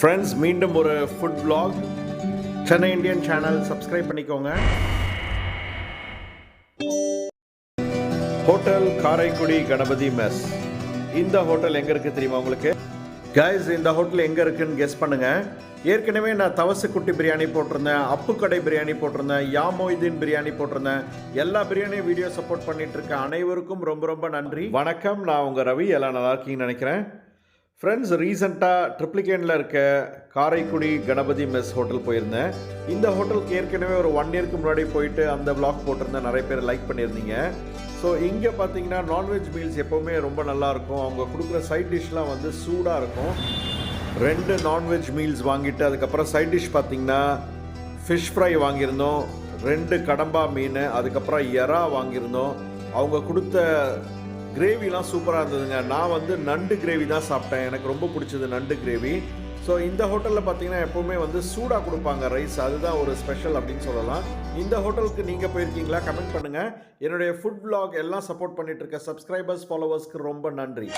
Friends மீண்டும் ஒரு food blog Chennai Indian channel subscribe பண்ணிக்கோங்க. ஹோட்டல் காரைக்குடி கணபதி மெஸ் இந்த ஹோட்டல் எங்க இருக்கு தெரியுமா உங்களுக்கு? கைஸ் இந்த ஹோட்டல் எங்க இருக்குன்னு கெஸ் பண்ணுங்க. ஏற்கனவே நான் தவசு குட்டி பிரியாணி போட்டிருந்தேன் அப்பு கடை பிரியாணி போட்டிருந்தேன் யாமொய்தீன் பிரியாணி போட்டிருந்தேன். எல்லா பிரியாணியும் வீடியோ சப்போர்ட் பண்ணிட்டு இருக்க அனைவருக்கும் ரொம்ப ரொம்ப நன்றி. வணக்கம் நான் உங்க ரவி. எல்லாம் நல்லா இருக்கீங்கன்னு நினைக்கிறேன். ஃப்ரெண்ட்ஸ் ரீசெண்டாக ட்ரிப்ளிகேனில் இருக்க காரைக்குடி கணபதி மெஸ் ஹோட்டல் போயிருந்தேன். இந்த ஹோட்டலுக்கு ஏற்கனவே ஒரு ஒன் இயர்க்கு முன்னாடி போயிட்டு அந்த விளாக் போட்டிருந்தேன். நிறைய பேர் லைக் பண்ணியிருந்தீங்க. ஸோ இங்கே பார்த்தீங்கன்னா நான்வெஜ் மீல்ஸ் எப்போவுமே ரொம்ப நல்லாயிருக்கும் அவங்க கொடுக்குற சைட் டிஷ்லாம் வந்து சூடாக இருக்கும். ரெண்டு நான்வெஜ் மீல்ஸ் வாங்கிட்டு அதுக்கப்புறம் சைட் டிஷ் பார்த்திங்கன்னா ஃபிஷ் ஃப்ரை வாங்கியிருந்தோம். ரெண்டு கடம்பா மீன் அதுக்கப்புறம் எறா வாங்கியிருந்தோம். அவங்க கொடுத்த கிரேவிலாம் சூப்பராக இருந்ததுங்க. நான் வந்து நண்டு கிரேவி தான் சாப்பிட்டேன். எனக்கு ரொம்ப பிடிச்சது நண்டு கிரேவி ஸோ இந்த ஹோட்டலில் பார்த்தீங்கன்னா எப்போவுமே வந்து சூடாக கொடுப்பாங்க ரைஸ் அதுதான் ஒரு ஸ்பெஷல் அப்படின்னு சொல்லலாம். இந்த ஹோட்டலுக்கு நீங்கள் போயிருக்கீங்களா? கமெண்ட் பண்ணுங்கள் என்னுடைய ஃபுட் vlog எல்லாம் சப்போர்ட் பண்ணிகிட்ருக்க சப்ஸ்கிரைபர்ஸ் ஃபாலோவர்ஸ்க்கு ரொம்ப நன்றி.